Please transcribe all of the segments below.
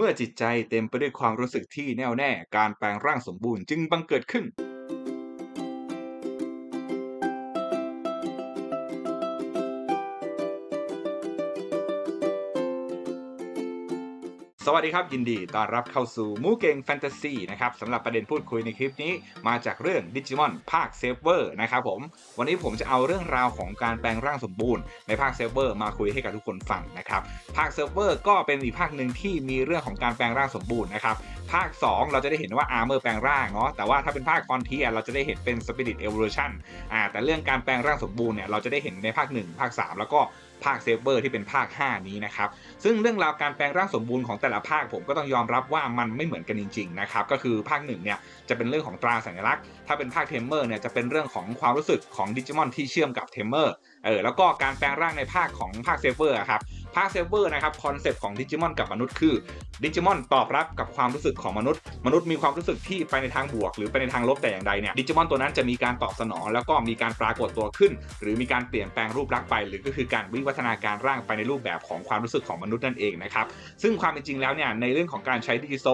เมื่อจิตใจเต็มไปด้วยความรู้สึกที่แน่วแน่ การแปลงร่างสมบูรณ์จึงบังเกิดขึ้น สวัสดีครับ ยินดีต้อนรับเข้าสู่มูเกงแฟนตาซีนะครับสำหรับประเด็นพูดคุยในคลิปนี้ มาจากเรื่องดิจิมอนภาคเซฟเวอร์นะครับผม วันนี้ผมจะเอาเรื่องราวของการแปลงร่างสมบูรณ์ในภาคเซฟเวอร์มาคุยให้กับทุกคนฟังนะครับ ภาคเซิร์ฟเวอร์ก็เป็นอีกภาคหนึ่งที่มีเรื่องของการแปลงร่างสมบูรณ์นะครับภาค 2 เราจะได้เห็นว่าอาร์เมอร์แปลงร่างเนาะแต่ว่าถ้าเป็นภาคฟอนเทียเราจะได้เห็นเป็นสปิริตเอ o ว u ชั o นอ่าแต่เรื่องการแปลงร่างสมบูรณ์เนี่ยเราจะได้เห็นในภาค 1 ภาค 3 แล้วก็ ภาคเซเวอร์ที่เป็นภาค 5 นี้นะครับ ซึ่งเรื่องราวการแปลงร่างสมบูรณ์ของแต่ละภาคผมก็ต้องยอมรับว่ามันไม่เหมือนกันจริงๆนะครับก็คือภาคหนึ่งเนี่ยจะเป็นเรื่องของตราสัญลักษณ์ ถ้าเป็นภาคเทมเมอร์เนี่ยจะเป็นเรื่องของความรู้สึกของดิจิมอนที่เชื่อมกับเทมเมอร์เออแล้วก็การแปลงร่างในภาคของภาคเซเวอร์ครับ ภาคเซฟเวอร์นะครับคอนเซปต์ของดิจิมอนกับมนุษย์คือดิจิมอนตอบรับกับความรู้สึกของมนุษย์ มนุษย์มีความรู้สึกที่ไปในทางบวก หรือไปในทางลบแต่อย่างใดเนี่ยดิจิมอนตัวนั้นจะมีการตอบสนอง แล้วก็มีการปรากฏตัวขึ้น หรือมีการเปลี่ยนแปลงรูปลักษณ์ไป หรือก็คือการวิวัฒนาการร่างไปในรูปแบบของความรู้สึกของมนุษย์นั่นเองนะครับซึ่งความเป็นจริงแล้วเนี่ยในเรื่องของการใช้ดิจิโซ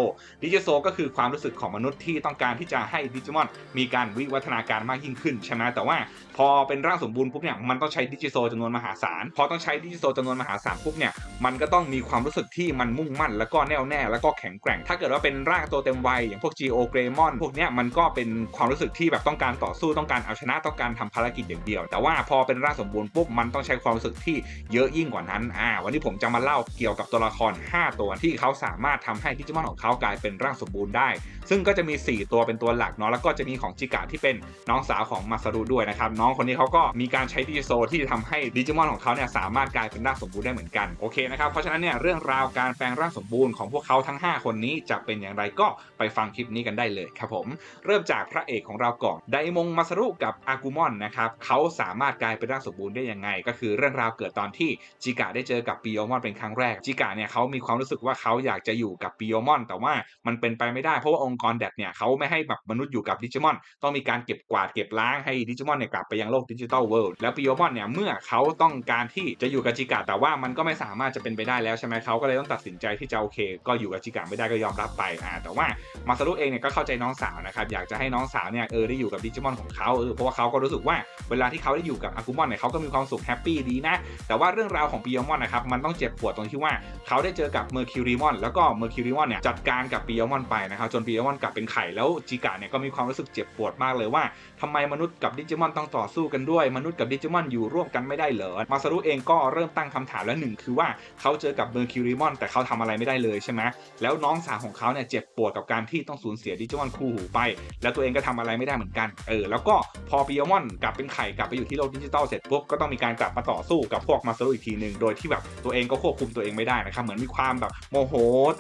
ดิจิโซก็คือความรู้สึกของมนุษย์ที่ต้องการที่จะให้ดิจิมอนมีการวิวัฒนาการมากยิ่งขึ้นใช่ไหมแต่ว่า พอเป็นร่างสมบูรณ์ปุ๊บเนี่ยมันต้องใช้ดิจิโซจำนวนมหาศาลพอต้องใช้ดิจิโซจำนวนมหาศาลปุ๊บเนี่ยมันก็ต้องมีความรู้สึกที่มันมุ่งมั่น แล้วก็แน่วแน่แล้วก็แข็งแกร่ง ถ้าเกิดว่าเป็นร่างตัวเต็มวัยอย่างพวก Geo g r e m o n พวกเนี้ยมันก็เป็นความรู้สึกที่แบบต้องการต่อสู้ต้องการเอาชนะต้องการทำภารกิจอย่างเดียว แต่ว่าพอเป็นร่างสมบูรณ์ปุ๊บมันต้องใช้ความรู้สึกที่เยอะยิ่งกว่านั้นอ่าวันนี้ผมจะมาเล่าเกี่ยวกับตัวละคร 5 ตัวที่เขาสามารถทำให้ดิจิมอนของเขากลายเป็นร่างสมบูรณ์ได้ ซึ่งก็จะมี 4 ตัวเป็นตัวหลักเนาะแล้วก็จะมีของจิกะที่เป็นน้องสาวของมาซารุด้วยนะครับน้องคนนี้เขาก็มีการใช้ดิจิโซที่ทำให้ดิจิมอนของเขาเนี่ยสามารถกลายเป็นร่างสมบูรณ์ได้เหมือนกันโอเคนะครับเพราะฉะนั้นเนี่ยเรื่องราวการแปลงร่างสมบูรณ์ของพวกเขาทั้ง 5 คนนี้จะเป็นอย่างไรก็ไปฟังคลิปนี้กันได้เลยครับผมเริ่มจากพระเอกของเราก่อนไดมงมาซารุกับอากุมอนนะครับเขาสามารถกลายเป็นร่างสมบูรณ์ได้ยังไง ก็คือเรื่องราวเกิดตอนที่จิกะได้เจอกับปิโอมอนเป็นครั้งแรกจิกะเนี่ยเขามีความรู้สึกว่าเขาอยากจะอยู่กับปิโอมอน แต่ว่ามันเป็นไปไม่ได้เพราะว่าององค์กรแดดเนี่ยเขาไม่ให้แบบมนุษย์อยู่กับดิจิมอน ต้องมีการเก็บกวาดเก็บล้างให้ดิจิมอนเนี่ยกลับไปยังโลกดิจิตอลเวิลด์แล้วปิโอมอนเนี่ยเมื่อเขาต้องการที่จะอยู่กับจิกะแต่ว่ามันก็ไม่สามารถจะเป็นไปได้แล้วใช่ไหมเขาก็เลยต้องตัดสินใจที่จะโอเค ก็อยู่กับจิกะไม่ได้ก็ยอมรับไปอ่าแต่ว่ามาซารุเองเนี่ยก็เข้าใจน้องสาวนะครับอยากจะให้น้องสาวเนี่ยเออได้อยู่กับดิจิมอนของเขาเออเพราะว่าเขาก็รู้สึกว่าเวลาที่เขาได้อยู่กับอากุมอนเนี่ยเขาก็มีความสุขแฮปปี้ดีนะแต่ว่าเรื่องราวของปิโอมอนนะครับมันต้องเจ็บปวดตรงที่ว่าเขาได้เจอกับเมอร์คิวริมอนแล้วก็เมอร์คิวริมอนเนี่ยจัดการกับปิโอมอนไปนะครับจนปิโอมอนกลับเป็นไข่แล้วจิกะเนี่ยก็มีความรู้สึกเจ็บปวดมากเลยว่าทำไมมนุษย์กับดิจิมอนต้องต่อสู้กันด้วย มนุษย์กับดิจิมอนอยู่ร่วมกันไม่ได้เหรอมาซารุเองก็เริ่มตั้งคำถามแล้วหนึ่งคือว่าเขาเจอกับเมอร์คิวริมอนแต่เขาทำอะไรไม่ได้เลยใช่ไหมแล้วน้องสาวของเขาเนี่ยเจ็บปวดกับการที่ต้องสูญเสียดิจิมอนคู่หูไป แล้วตัวเองก็ทำอะไรไม่ได้เหมือนกันเออแล้วก็พอปิโอมอนกลับเป็นไข่กลับไปอยู่ที่โลกดิจิตอลเสร็จปุ๊บก็ต้องมีการกลับมาต่อสู้กับพวกมาซารุอีกทีหนึ่งโดยที่แบบตัวเองก็ควบคุมตัวเองไม่ได้นะครับเหมือนมีความแบบโมโห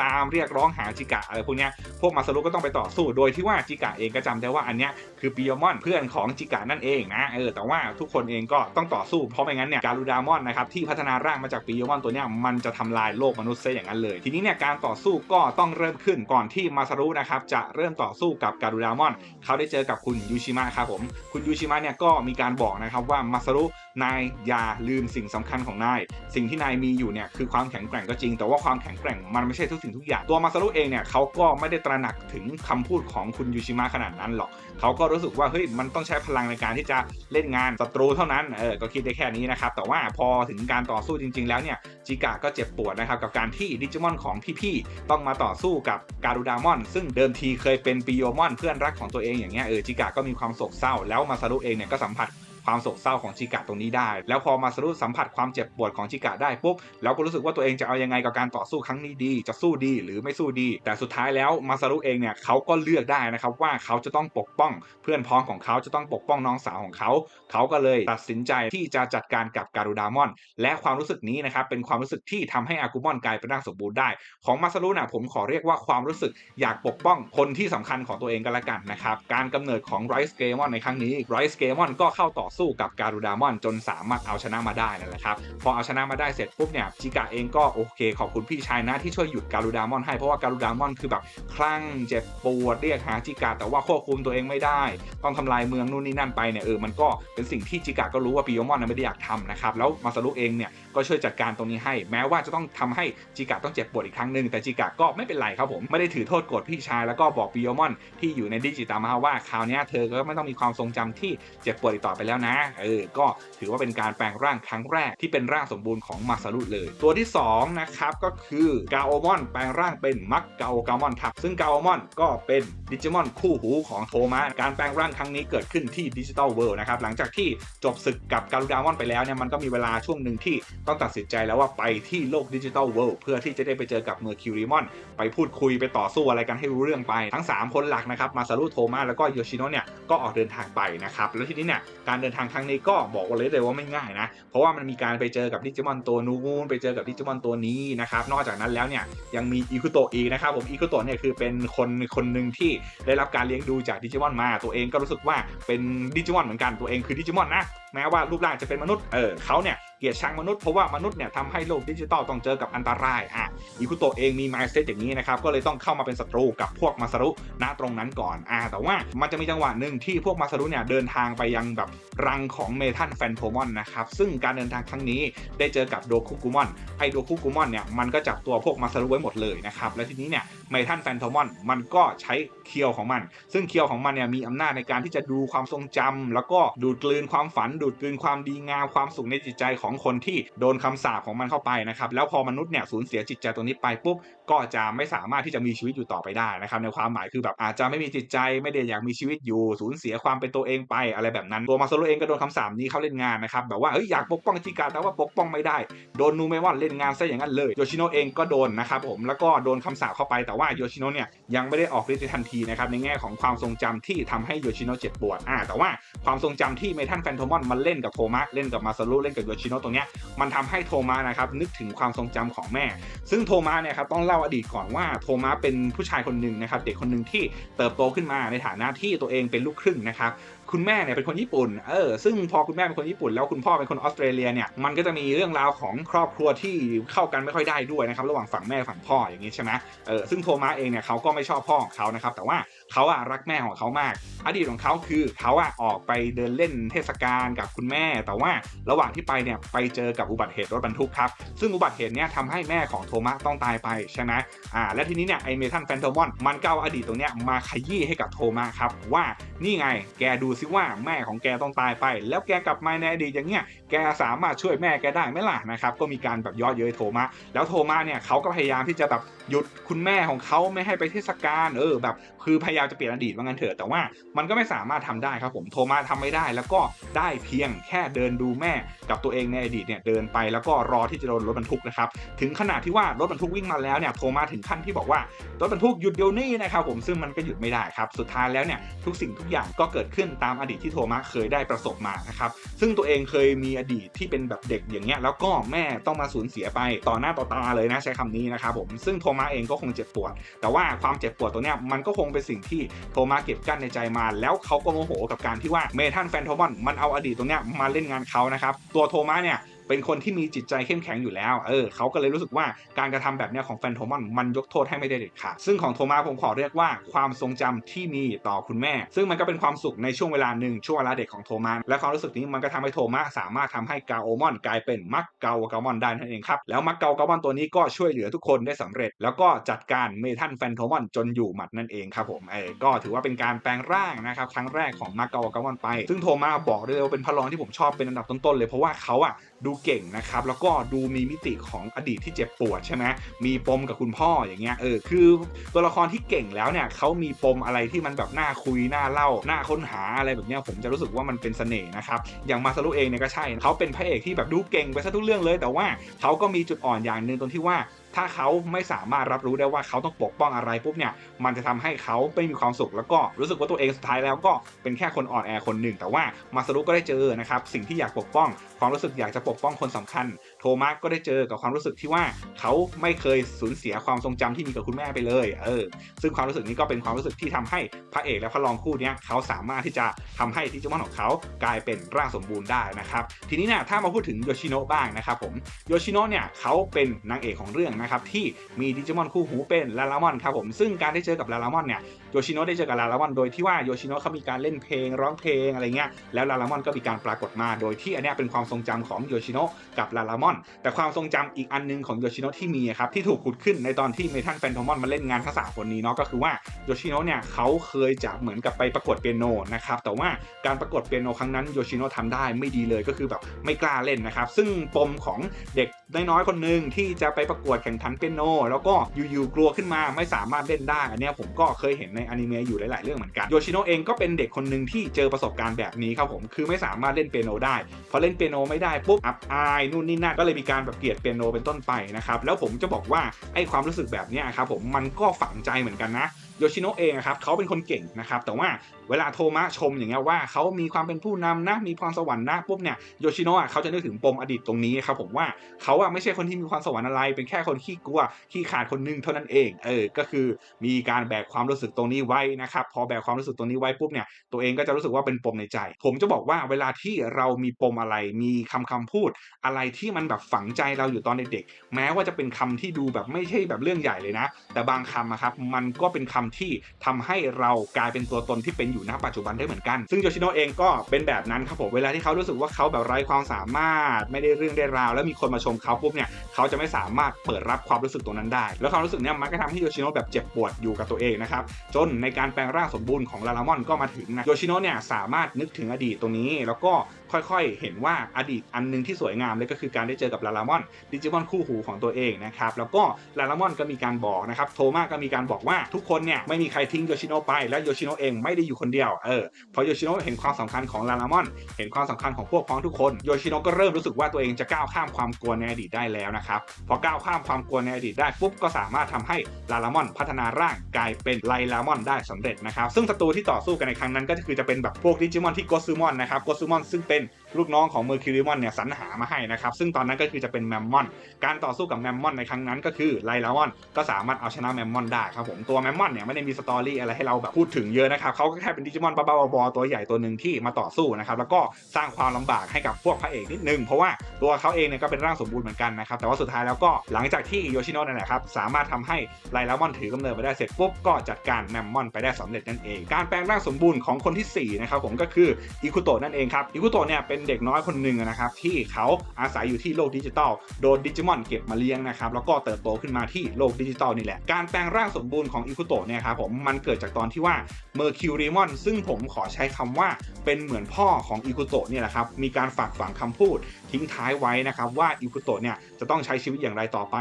ตามเรียกร้องหาจิกะอะไรพวกเนี้ยพวกมาซารุก็ต้องไปต่อสู้โดยที่ว่าจิกะเองก็จำได้ว่าอันเนี้ยคือปิโอมอนเพื่อนของจิกะนั่นเองนะเออแต่ว่าทุกคนเองก็ต้องต่อสู้เพราะไม่งั้นเนี่ยการูดามอนนะครับที่พัฒนาร่างมาจากปิโอมอนตัวเนี้ยมันจะทำลายโลกมนุษย์ซะอย่างนั้นเลย ทีนี้เนี่ยการต่อสู้ก็ต้องเริ่มขึ้นก่อนที่มาซารุนะครับจะเริ่มต่อสู้กับการูดามอน เขาได้เจอกับคุณยูชิมะครับผมคุณยูชิมะเนี่ยก็มีการบอกนะครับว่ามาซารุนายอย่าลืมสิ่งสำคัญของนาย สิ่งที่นายมีอยู่เนี่ยคือความแข็งแกร่งก็จริง แต่ว่าความแข็งแกร่งมันไม่ใช่ทุกสิ่งทุกอย่างตัวมาซารุเองเนี่ยเขาก็ไม่ได้ตระหนักถึงคำพูดของคุณยูชิมะขนาดนั้นหรอก เขาก็รู้สึกว่าเฮ้ยมันต้องใช้พลังในการที่จะเล่นงานศัตรูเท่านั้นเออก็คิดได้แค่นี้นะครับ แต่ว่าพอถึงการต่อสู้จริง ๆ แล้วเนี่ยจิกะก็เจ็บปวดนะครับกับการที่ดิจิมอนของพี่ๆต้องมาต่อสู้กับการูดามอน ซึ่งเดิมทีเคยเป็นปิโอมอนเพื่อนรักของตัวเองอย่างเงี้ยเออจิกะก็มีความโศกเศร้า แล้วมาซารุเองเนี่ยก็สัมผัส ความโศกเศร้าของชิกะตรงนี้ได้ แล้วพอมาสรุสัมผัสความเจ็บปวดของชิกะได้ปุ๊บแล้วก็รู้สึกว่าตัวเองจะเอายังไงกับการต่อสู้ครั้งนี้ดี จะสู้ดีหรือไม่สู้ดี แต่สุดท้ายแล้วมาสรุเองเนี่ยเขาก็เลือกได้นะครับว่าเขาจะต้องปกป้อง เพื่อนพ้องของเขาจะต้องปกป้องน้องสาวของเขา เขาก็เลยตัดสินใจที่จะจัดการกับการูดามอน และความรู้สึกนี้นะครับเป็นความรู้สึกที่ทำให้อากุมอนกลายเป็นร่างสมบูรณ์ได้ ของมาสรุนะผมขอเรียกว่าความรู้สึกอยากปกป้องคนที่สำคัญของตัวเองกันละกันนะครับการกำเนิดของไรส์เกมอนในครั้งนี้ไรส์เกมอนก็เข้าต่อสู้กับการูดามอนจนสามารถเอาชนะมาได้นั่นแหละครับพอเอาชนะมาได้เสร็จปุ๊บเนี่ยจิกะเองก็โอเค ขอบคุณพี่ชายนะที่ช่วยหยุดการูดามอนให้เพราะว่าการูดามอนคือแบบคลั่งเจ็บปวดเรียกหาจิกะแต่ว่าควบคุมตัวเองไม่ได้ ต้องทำลายเมืองนู่นนี่นั่นไปเนี่ยเออมันก็เป็นสิ่งที่จิกะก็รู้ว่าปิโยมอนไม่ได้อยากทำนะครับแล้วมาซารุเองเนี่ยก็ช่วยจัดการตรงนี้ให้ แม้ว่าจะต้องทำให้จิกะต้องเจ็บปวดอีกครั้งหนึ่งแต่จิกะก็ไม่เป็นไรครับผมไม่ได้ถือโทษโกรธพี่ชายแล้วก็บอกปิโยมอนที่อยู่ในดิจิตามาว่าคราวนี้เธอก็ไม่ต้องมีความทรงจำที่เจ็บปวดอีกต่อไปแล้วนะเออก็ถือว่าเป็นการแปลงร่างครั้งแรกที่เป็นร่างสมบูรณ์ของมาซารุเลย ตัวที่2นะครับก็คือกาโอมอนแปลงร่างเป็นมักกาโอกามอนครับซึ่งกาโอมอนก็เป็นดิจิมอนคู่หูของโทมัสการแปลงร่างครั้งนี้เกิดขึ้นที่ดิจิตอลเวิลด์นะครับหลังจากที่จบศึกกับการูดามอนไปแล้วเนี่ยมันก็มีเวลาช่วงหนึ่งที่ต้องตัดสินใจแล้วว่าไปที่โลกดิจิตอลเวิลด์เพื่อที่จะได้ไปเจอกับเมอร์คิวริมอนไปพูดคุยไปต่อสู้อะไรกันให้รู้เรื่องไปทั้ง 3 คนหลักนะครับมาซารุโทมัสแล้วก็โยชิโนะเนี่ยก็ออกเดินทางไปนะครับแล้วทีนี้เนี่ยการเดินทางครั้งนี้ก็บอกเลยเลยว่าไม่ง่ายนะ เพราะว่ามันมีการไปเจอกับดิจิมอนตัวนู้นไปเจอกับดิจิมอนตัวนี้นะครับ นอกจากนั้นแล้วเนี่ยยังมีอิคุโตอีกนะครับผมอิคุโตเนี่ยคือเป็นคนคนหนึ่งที่ได้รับการเลี้ยงดูจากดิจิมอนมา ตัวเองก็รู้สึกว่าเป็นดิจิมอนเหมือนกันตัวเองคือดิจิมอนนะแม้ว่ารูปร่างจะเป็นมนุษย์เออเขาเนี่ย ลียดชังมนุษย์เพราะว่ามนุษย์เนี่ยทำให้โลกดิจิตอลต้องเจอกับอันตรายอะอิคุโตะเองมีมายเซตอย่างนี้นะครับก็เลยต้องเข้ามาเป็นศัตรูกับพวกมาซารุณตรงนั้นก่อนอ่าแต่ว่ามันจะมีจังหวะหนึ่งที่พวกมาซารุเนี่ยเดินทางไปยังแบบรังของเมทัลแฟนโทมอนนะครับซึ่งการเดินทางครั้งนี้ได้เจอกับโดคุกุมอนไอโดคุกุมอนเนี่ยมันก็จับตัวพวกมาซารุไว้หมดเลยนะครับและทีนี้เนี่ยเมทัลแฟนโทมอนมันก็ใช้เคียวของมัน ซึ่งเคียวของมันเนี่ยมีอำนาจในการที่จะดูความทรงจำแล้วก็ดูดกลืนความฝัน ดูดกลืนความดีงามความสุขในจิตใจของคนที่โดนคำสาปของมันเข้าไปนะครับแล้วพอมนุษย์เนี่ยสูญเสียจิตใจตรงนี้ไปปุ๊บก็จะไม่สามารถที่จะมีชีวิตอยู่ต่อไปได้นะครับในความหมายคือแบบอาจจะไม่มีจิตใจไม่ได้อยากมีชีวิตอยู่สูญเสียความเป็นตัวเองไปอะไรแบบนั้นตัวมาซโลเองก็โดนคำสาปนี้เขาเล่นงานนะครับแบบว่าเอ้ยอยากปกป้องจิกาแต่ว่าปกป้องไม่ได้โดนนูเมวอนเล่นงานซะอย่างนั้นเลยโยชิโนะเองก็โดนนะครับผมแล้วก็โดนคำสาปเข้าไปแต่ว่าโยชิโนะเนี่ยยังไม่ได้ออกฤทธิ์ทันทีนะครับในแง่ของความทรงจำที่ทำให้โยชิโนะเจ็บปวดอ่าแต่ว่าความทรงจำที่เมทัลแฟนโทมอนมันเล่นกับโทมัสเล่นกับมาซารุเล่นกับโยชิโนะตรงเนี้ยมันทำให้โทมัสนะครับนึกถึงความทรงจำของแม่ ซึ่งโทมัสเนี่ยครับต้องเล่าอดีตก่อนว่าโทมัสเป็นผู้ชายคนหนึ่งนะครับเด็กคนหนึ่งที่เติบโตขึ้นมาในฐานะที่ตัวเองเป็นลูกครึ่งนะครับคุณแม่เนี่ยเป็นคนญี่ปุ่น เออ ซึ่งพอคุณแม่เป็นคนญี่ปุ่นแล้วคุณพ่อเป็นคนออสเตรเลียเนี่ย มันก็จะมีเรื่องราวของครอบครัวที่เข้ากันไม่ค่อยได้ด้วยนะครับ ระหว่างฝั่งแม่ฝั่งพ่ออย่างนี้ใช่ไหมเออ ซึ่งโทมัสเองเนี่ยเขาก็ไม่ชอบพ่อของเขานะครับ แต่ว่า เขาอะรักแม่ของเขามาก อดีตของเขาคือเขาอะออกไปเดินเล่นเทศกาลกับคุณแม่ แต่ว่าระหว่างที่ไปเนี่ยไปเจอกับอุบัติเหตุรถบรรทุกครับ ซึ่งอุบัติเหตุเนี่ยทำให้แม่ของโทมัสต้องตายไปใช่ไหมอ่าและทีนี้เนี่ยไอเมทัลแฟนโทมอนมันก็เอาอดีตตรงเนี้ยมาขยี้ให้กับโทมัสครับว่านี่ไงแกดูซิว่าแม่ของแกต้องตายไป แล้วแกกลับมาในอดีตอย่างเงี้ยแกสามารถช่วยแม่แกได้ไหมล่ะนะครับก็มีการแบบย่อเย้ยโทมัสแล้วโทมัสเนี่ยเขาก็พยายามที่จะแบบหยุดคุณแม่ของเขาไม่ให้ไปเทศกาลเออแบบคือพยายามจะเปลี่ยนอดีตว่างั้นเถอะแต่ว่ามันก็ไม่สามารถทำได้ครับผมโทมัสทำไม่ได้ แล้วก็ได้เพียงแค่เดินดูแม่กับตัวเองในอดีตเนี่ยเดินไปแล้วก็รอที่จะโดนรถบรรทุกนะครับถึงขนาดที่ว่ารถบรรทุกวิ่งมาแล้วเนี่ยโทมัสถึงขั้นที่บอกว่ารถบรรทุกหยุดเดี๋ยวนี้นะครับผมซึ่งมันก็หยุดไม่ได้ครับสุดท้ายแล้วเนี่ยทุกสิ่งทุกอย่างก็เกิดขึ้นตามอดีตที่โทมัสเคยได้ประสบมานะครับซึ่งตัวเองเคยมีอดีตที่เป็นแบบเด็กอย่างเงี้ยแล้วก็แม่ต้องมาสูญเสียไปต่อหน้าต่อตาเลยนะใช้คำนี้นะครับผมซึ่งโทมัสเองก็คงเจ็บปวด แต่ว่าความเจ็บปวดตัวเนี้ยมันก็คงเป็นสิ่งทโทมัสเก็บกั้นในใจมา แล้วเขาก็โมโหกับการที่ว่าเมทัลแฟนโทมอนมันเอาอดีตตรงเนี้ยมาเล่นงานเขานะครับตัวโทมัสเนี่ย เป็นคนที่มีจิตใจเข้มแข็งอยู่แล้ว เออเขาก็เลยรู้สึกว่าการกระทำแบบนี้ของแฟนโทมัสมันยกโทษให้ไม่ได้เด็ดขาดซึ่งของโทมัสผมขอเรียกว่าความทรงจำที่มีต่อคุณแม่ ซึ่งมันก็เป็นความสุขในช่วงเวลาหนึ่งช่วงเวลาเด็กของโทมัสและความรู้สึกนี้มันก็ทำให้โทมัสสามารถทำให้กาโอมอนกลายเป็นมักเกากามอนได้นั่นเองครับแล้วมักเกากามอนตัวนี้ก็ช่วยเหลือทุกคนได้สำเร็จ แล้วก็จัดการเมทัลแฟนโทมอนจนอยู่หมัดนั่นเองครับผมเออก็ถือว่าเป็นการแปลงร่างนะครับครั้งแรกของมักเกากามอนไป ซึ่งโทมัสบอกเลยว่าเป็นพระรองที่ผมชอบเป็นอันดับต้นๆเลยเพราะว่าเขาอะ ดูเก่งนะครับ แล้วก็ดูมีมิติของอดีตที่เจ็บปวดใช่ไหมมีปมกับคุณพ่ออย่างเงี้ยเออคือตัวละครที่เก่งแล้วเนี่ยเขามีปมอะไรที่มันแบบน่าคุยน่าเล่าน่าค้นหาอะไรแบบเนี้ยผมจะรู้สึกว่ามันเป็นเสน่ห์นะครับอย่างมาซารุเองเนี่ยก็ใช่เขาเป็นพระเอกที่แบบดูเก่งไปซะทุกเรื่องเลย แต่ว่าเขาก็มีจุดอ่อนอย่างหนึ่งตรงที่ว่า ถ้าเขาไม่สามารถรับรู้ได้ว่าเขาต้องปกป้องอะไรปุ๊บเนี่ยมันจะทำให้เขาไม่มีความสุข แล้วก็รู้สึกว่าตัวเองสุดท้ายแล้วก็เป็นแค่คนอ่อนแอคนหนึ่ง แต่ว่ามาสรุก็ได้เจอนะครับสิ่งที่อยากปกป้อง ความรู้สึกอยากจะปกป้องคนสำคัญ ทโทมัสก็ได้เจอกับความรู้สึกที่ว่าเขาไม่เคยสูญเสียความทรงจำที่มีกับคุณแม่ไปเลยเออซึ่งความรู้สึกนี้ก็เป็นความรู้สึกที่ทำให้พระเอกและพระรองคู่นี้เขาสามารถที่จะทำให้ดิจิมอนของเขากลายเป็นร่างสมบูรณ์ได้นะครับ ทีนี้เนี่ยถ้ามาพูดถึงโยชิโนะบ้างนะครับผมโยชิโนะเนี่ยเขาเป็นนางเอกของเรื่องนะครับที่มีดิจิมอนคู่หูเป็นลาลามอนครับผมซึ่งการได้เจอกับลาลามอนเนี่ยโยชิโนะได้เจอกับลาลามอนโดยที่ว่าโยชิโนะเขามีการเล่นเพลงร้องเพลงอะไรเงี้ยแล้วลาลามอนก็มีการปรากฏมา โดยที่อันนี้เป็นความทรงจำของโยชิโนะกับลาลามอนแต่ความทรงจำอีกอันนึงของโยชิโนะที่มีครับที่ถูกขุดขึ้นในตอนที่เมทัลแฟนทอมอนมาเล่นงานทั้งสามคนนี้เนาะก็คือว่าโยชิโนะเนี่ยเขาเคยจะเหมือนกับไปประกวดเปียโนนะครับแต่ว่าการประกวดเปียโนครั้งนั้นโยชิโนะทำได้ไม่ดีเลยก็คือแบบไม่กล้าเล่นนะครับ ซึ่งปมของเด็กน้อยๆคนหนึ่งที่จะไปประกวดแข่งขันเปียโน แล้วก็อยู่ๆกลัวขึ้นมาไม่สามารถเล่นได้อันนี้ผมก็เคยเห็นในอนิเมะอยู่หลายๆเรื่องเหมือนกันโยชิโนะเองก็เป็นเด็กคนหนึ่งที่เจอประสบการณ์แบบนี้ครับผมคือไม่สามารถเล่นเปียโนได้พอเล่นเปียโนไม่ได้ปุ๊บอับอายนู่นนี่นั่นก็เลยมีการแบบเกลียดเปียโนเป็นต้นไปนะครับแล้วผมจะบอกว่าไอ้ความรู้สึกแบบนี้ครับผมมันก็ฝังใจเหมือนกันนะโยชิโนะเองครับเขาเป็นคนเก่งนะครับแต่ว่าเวลาโทมะชมอย่างเงี้ยว่าเขามีความเป็นผู้นำนะมีพรสวรรค์นะปุ๊บเนี่ยโยชิโนะเขาจะนึกถึงปมอดีตตรงนี้ครับผมว่าเขาอะไม่ใช่คนที่มีความสวรรค์อะไร เป็นแค่คนขี้กลัวขี้ขาดคนหนึงเท่านั้นเองเออก็คือมีการแบกความรู้สึกตรงนี้ไว้นะครับพอแบกความรู้สึกตรงนี้ไว้ปุ๊บเนี่ยตัวเองก็จะรู้สึกว่าเป็นปมในใจ ผมจะบอกว่าเวลาที่เรามีปมอะไรมีคำคำพูด อะไรที่มันแบบฝังใจเราอยู่ตอนเด็กๆแม้ว่าจะเป็นคำที่ดูแบบไม่ใช่แบบเรื่องใหญ่เลยนะ แต่บางคำอะครับมันก็เป็นคำที่ทำให้เรากลายเป็นตัวตนที่เป็นอยู่ณปัจจุบันได้เหมือนกัน ซึ่งโยชิโนะเองก็เป็นแบบนั้นครับผมเวลาที่เขารู้สึกว่าเขาแบบไร้ความสามารถ ไม่ได้เรื่องได้ราว แล้วมีคนมาชมเขาปุ๊บเนี่ยเขาจะไม่สามารถเปิดรับความรู้สึกตรงนั้นได้ แล้วความรู้สึกเนี้ยมันก็ทำให้โยชิโนะแบบเจ็บปวดอยู่กับตัวเองนะครับจนในการแปลงร่างสมบูรณ์ของลาลามอนก็มาถึงนะโยชิโนะเนี่ยสามารถนึกถึงอดีตตรงนี้ แล้วก็ค่อยๆ เห็นว่าอดีตอันนึงที่สวยงามเลยก็คือการได้เจอกับลาลามอน ดิจิมอนคู่หูของตัวเองนะครับแล้วก็ลาลามอนก็มีการบอกนะครับโทมาก็มีการบอกว่าทุกคนเนี่ยไม่มีใครทิ้งโยชิโนะไปและโยชิโนะเองไม่ได้อยู่คนเดียวเออพอโยชิโนะเห็นความสำคัญของลาลามอน เห็นความสำคัญของพวกพ้องทุกคนโยชิโนะก็เริ่มรู้สึกว่าตัวเองจะก้าวข้ามความกลัวในอดีตได้แล้วนะครับพอก้าวข้ามความกลัวในอดีตได้ปุ๊บก็สามารถทำให้ลาลามอนพัฒนาร่างกลายเป็นไลลามอนได้สำเร็จนะครับซึ่งศัตรูที่ต่อสู้กันในครั้งนั้นก็คือจะเป็นแบบพวกดิจิมอนที่โกซูมอนนะครับโกซูมอนซึ่งเป็นลูกน้องของเมอร์คิวริมอนเนี่ยสรรหามาให้นะครับซึ่งตอนนั้นก็คือจะเป็นแมมมอน การต่อสู้กับแมมมอนในครั้งนั้นก็คือไลลามอน ก็สามารถเอาชนะแมมมอนได้ครับผมตัวแมมมอนเนี่ยไม่ได้มีสตอรี่อะไรให้เราแบบพูดถึงเยอะนะครับเขาก็แค่เป็นดิจิมอนบ้าๆบอๆตัวใหญ่ตัวหนึ่งที่มาต่อสู้นะครับแล้วก็สร้างความลำบากให้กับพวกพระเอกนิดนึง เพราะว่าตัวเขาเองเนี่ยก็เป็นร่างสมบูรณ์เหมือนกันนะครับแต่ว่าสุดท้ายแล้วก็หลังจากที่โยชิโนะนั่นแหละครับสามารถทำให้ไลลามอนถือกำเนิดไปได้เสร็จปุ๊บก็จัดการแมมมอนไปได้สำเร็จนั่นเอง การแปลงร่างสมบูรณ์ของคนที่สี่นะครับผมก็คืออิคุโตะนั่นเองครับอิคุโตะเนี่ยเป็นเด็กน้อยคนหนึ่งนะครับที่เขาอาศัยอยู่ที่โลกดิจิตอลโดนดิจิมอนเก็บมาเลี้ยงนะครับแล้วก็เติบโตขึ้นมาที่โลกดิจิตอลนี่แหละการแปลงร่างสมบูรณ์ของอิคุโตะเนี่ยครับผมมันเกิดจากตอนที่ว่าเมอร์คิวริมอนซึ่งผมขอใช้คำว่าเป็นเหมือนพ่อของอิคุโตะเนี่ยแหละครับมีการฝากฝังคำพูดทิ้งท้ายไว้นะครับว่าอิคุโตะเนี่ยจะต้องใช้ชีวิตอย่างไรต่อไป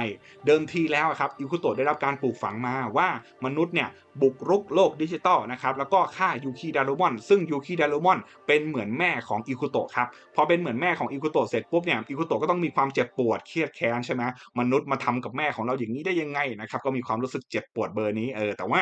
เดิมทีแล้วครับอิคุโตะได้รับการปลูกฝังมาว่ามนุษย์เนี่ย บุกรุกโลกดิจิตอลนะครับแล้วก็ฆ่ายูคิดารุมอนซึ่งยูคิดารุมอนเป็นเหมือนแม่ของอิคุโตะครับพอเป็นเหมือนแม่ของอิคุโตะเสร็จปุ๊บเนี่ยอิคุโตะก็ต้องมีความเจ็บปวดเครียดแค้นใช่ไหมมนุษย์มาทำกับแม่ของเราอย่างนี้ได้ยังไงนะครับก็มีความรู้สึกเจ็บปวดเบอร์นี้เออแต่ว่า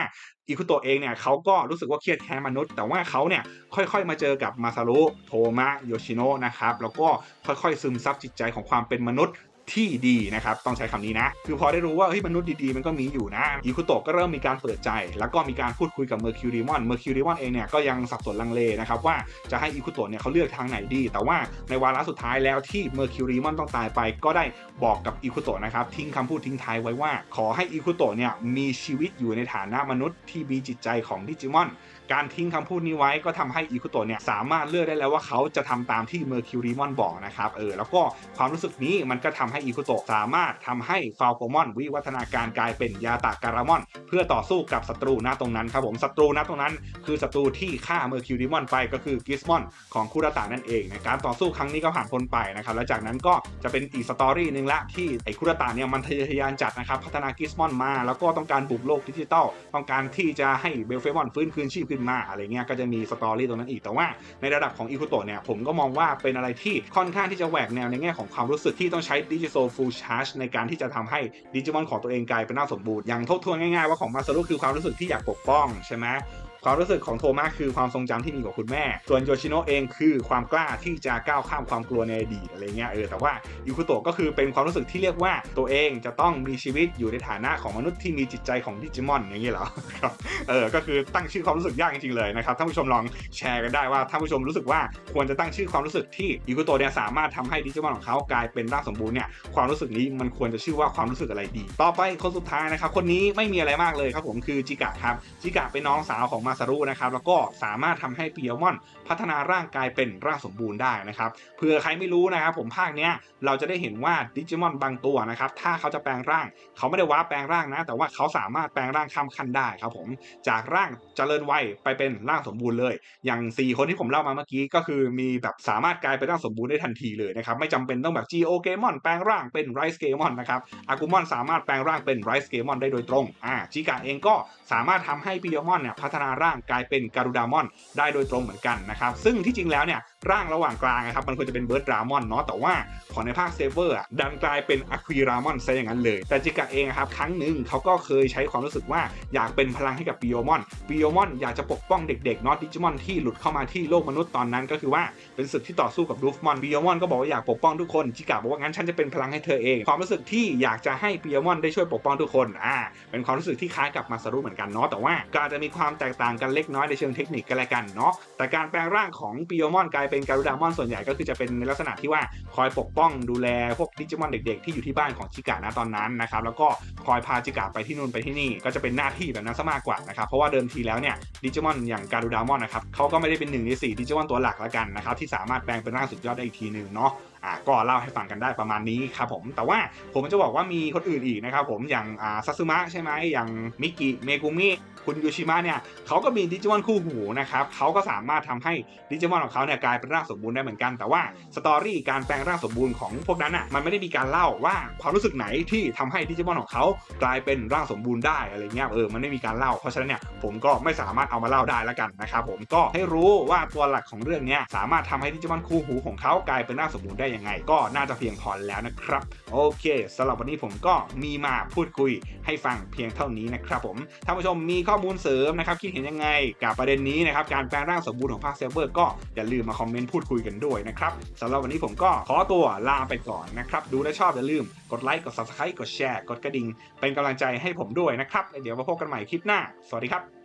อิคุโตะเองเนี่ยเขาก็รู้สึกว่าเครียดแค้นมนุษย์ แต่ว่าเขาเนี่ยค่อยๆ มาเจอกับมาซารุโทมะโยชิโนะนะครับแล้วก็ค่อยๆ ซึมซับจิตใจของความเป็นมนุษย์ ที่ดีนะครับต้องใช้คำนี้นะ คือพอได้รู้ว่าเฮ้ยมนุษย์ดีๆมันก็มีอยู่นะอิคุโตะก็เริ่มมีการเปิดใจ แล้วก็มีการพูดคุยกับเมอร์คิวริมอนเมอร์คิวริมอนเองเนี่ยก็ยังสับสนลังเลนะครับว่าจะให้อิคุโตะเนี่ยเขาเลือกทางไหนดี แต่ว่าในวาระสุดท้ายแล้วที่เมอร์คิวริมอนต้องตายไป ก็ได้บอกกับอิคุโตะนะครับทิ้งคำพูดทิ้งท้ายไว้ว่า ขอให้อิคุโตะเนี่ยมีชีวิตอยู่ในฐานะมนุษย์ที่มีจิตใจของดิจิมอน การทิ้งคำพูดนี้ไว้ก็ทำให้อิคุโตะเนี่ยสามารถเลือกได้แล้วว่าเขาจะทำตามที่เมอร์คิวริมอนบอกนะครับเออแล้วก็ความรู้สึกนี้มันก็ทำให้อิคุโตะสามารถทำให้ฟาลโกมอนวิวัฒนาการกลายเป็นยาตาการามอน เพื่อต่อสู้กับศัตรูณตรงนั้นครับผมศัตรูณตรงนั้น คือศัตรูที่ฆ่าเมอร์คิวริมอนไปก็คือกิสมอนของคุราตานั่นเองในการต่อสู้ครั้งนี้ก็ผ่านพ้นไปนะครับแล้วจากนั้นก็จะเป็นอีกสตอรี่หนึ่งละที่ไอ้คุราตาเนี่ยมันทะเยอทะยานจัดนะครับพัฒนากิสมอนมา แล้วก็ต้องการบุกโลกดิจิตอลต้องการที่จะให้เบลเฟมอนฟื้นคืนชีพขึ้นมาอะไรเงี้ยก็จะมีสตอรี่ตรงนั้นอีกแต่ว่าในระดับของอิคุโตะเนี่ยผมก็มองว่าเป็นอะไรที่ค่อนข้างที่จะแหวกแนวในแง่ของความรู้สึกที่ต้องใช้ดิจิโซฟูลชาร์จในการที่จะทำให้ดิจิมอนของตัวเองกลายเป็นน่าสมบูรณ์อย่างทบทวนง่ายๆว่าของมาซารุคือความรู้สึกที่อยากปกป้องใช่ไหม ความรู้สึกของโทมัสคือความทรงจำที่มีกับคุณแม่ ส่วนโยชิโนะเองคือความกล้าที่จะก้าวข้ามความกลัวในอดีตอะไรเงี้ยเออแต่ว่ายูคุโตะก็คือเป็นความรู้สึกที่เรียกว่าตัวเองจะต้องมีชีวิตอยู่ในฐานะของมนุษย์ที่มีจิตใจของดิจิมอนอย่างนี้ยเหรอครับเออก็คือตั้งชื่อความรู้สึกยากจริงๆเลยนะครับท่านผู้ชมลองแชร์กันได้ว่าท่านผู้ชมรู้สึกว่าควรจะตั้งชื่อความรู้สึกที่ยูคุโตะเนี่ยสามารถทำให้ดิจิมอนของเขากลายเป็นร่างสมบูรณ์เนี่ยความรู้สึกนี้มันควรจะชื่อว่าความรู้สึกอะไรดี ต่อไปคนสุดท้ายนะครับคนนี้ไม่มีอะไรมากเลยครับผมคือจิกะครับจิกะเป็นน้องสาวของมาซารุนะครับแล้วก็สามารถทำให้ปิโยมอนพัฒนาร่างกายเป็นร่างสมบูรณ์ได้นะครับเผื่อใครไม่รู้นะครับผมภาคเนี้ยเราจะได้เห็นว่าดิจิมอนบางตัวนะครับถ้าเขาจะแปลงร่าง เขาไม่ได้ว้าแปลงร่างนะ แต่ว่าเขาสามารถแปลงร่างข้ามขั้นได้ครับผมจากร่างเจริญวัยไปเป็นร่างสมบูรณ์เลย อย่าง 4 คนที่ผมเล่ามาเมื่อกี้ก็คือมีแบบสามารถกลายเป็นร่างสมบูรณ์ได้ทันทีเลยนะครับไม่จำเป็นต้องแบบ Geo g a m o n แปลงร่างเป็น Rice g a m o n นะครับอากูมอนสามารถแปลงร่างเป็น Rice g a m o n ได้โดยตรงอ่าจิกะเองก็สามารถทำให้ปิโยมอนเนี่ยพัฒนาร่างกลายเป็นการูดามอนได้โดยตรงเหมือนกันนะครับ ซึ่งที่จริงแล้วเนี่ย ร่างระหว่างกลางนะครับมันควรจะเป็นเบิร์ดรามอนเนาะแต่ว่าของในภาคเซเวอร์ดันกลายเป็นอะควีรามอนซะอย่างนั้นเลย แต่จิกะเองอะครับครั้งหนึ่งเขาก็เคยใช้ความรู้สึกว่าอยากเป็นพลังให้กับปิโยมอนปิโยมอนอยากจะปกป้องเด็กๆเนาะดิจิมอนที่หลุดเข้ามาที่โลกมนุษย์ตอนนั้นก็คือว่าเป็นศึกที่ต่อสู้กับดูฟมอนปิโยมอนก็บอกว่าอยากปกป้องทุกคนจิกะบอกว่างั้นฉันจะเป็นพลังให้เธอเองความรู้สึกที่อยากจะให้ปิโยมอนได้ช่วยปกป้องทุกคนอ่าเป็นความรู้สึกที่คล้ายกับมาซารุเหมือนกันเนาะแต่ว่าก็จะมีความแตกต่างกันเล็กน้อยในเชิงเทคนิคกันละกันเนาะแต่การแปลงร่างของปิโยมอนกลายเป็นการูดามอนส่วนใหญ่ก็คือจะเป็นในลักษณะที่ว่าคอยปกป้องดูแลพวกดิจิมอนเด็ก ๆ ที่อยู่ที่บ้านของชิกะนะตอนนั้นนะครับแล้วก็คอยพาจิกะไปที่นู่นไปที่นี่ก็จะเป็นหน้าที่แบบนั้นซะมากกว่านะครับเพราะว่าเดิมทีแล้วเนี่ยดิจิมอนอย่างการูดามอนนะครับเขาก็ไม่ได้เป็นหนึ่งในสี่ดิจิมอนตัวหลักละกันนะครับที่สามารถแปลงเป็นร่างสุดยอดได้อีกทีหนึ่งเนาะ อ่าก็เล่าให้ฟังกันได้ประมาณนี้ครับผมแต่ว่าผมจะบอกว่ามีคนอื่นอีกนะครับผมอย่างอ่าซัตสึมะใช่ไหมอย่างมิกิเมกุมิคุณยูชิมะเนี่ยเขาก็มีดิจิมอนคู่หูนะครับเขาก็สามารถทำให้ดิจิมอนของเขาเนี่ยกลายเป็นร่างสมบูรณ์ได้เหมือนกัน แต่ว่าสตอรี่การแปลงร่างสมบูรณ์ของพวกนั้นอะมันไม่ได้มีการเล่าว่าความรู้สึกไหนที่ทำให้ดิจิมอนของเขากลายเป็นร่างสมบูรณ์ได้อะไรเงี้ยเออมันไม่มีการเล่าเพราะฉะนั้นเนี่ยผมก็ไม่สามารถเอามาเล่าได้แล้วกันนะครับผมก็ให้รู้ว่าตัวหลักของเรื่องเนี้ยสามารถทำให้ดิจิมอนคู่หูของเขากลายเป็นร่างสมบูรณ์ได้ยังไงก็น่าจะเพียงพอแล้วนะครับ โอเคสำหรับวันนี้ผมก็มีมาพูดคุยให้ฟังเพียงเท่านี้นะครับผมท่านผู้ชมมีข้อมูลเสริมนะครับคิดเห็นยังไงกับประเด็นนี้นะครับการแปลงร่างสมบูรณ์ของภาคเซิร์ฟเวอร์ก็อย่าลืมมาคอมเมนต์พูดคุยกันด้วยนะครับสำหรับวันนี้ผมก็ขอตัวลาไปก่อนนะครับดูและชอบอย่าลืมกดไลค์กด subscribe กดแชร์กดกระดิ่งเป็นกำลังใจให้ผมด้วยนะครับเดี๋ยวมาพบกันใหม่คลิปหน้า สวัสดีครับ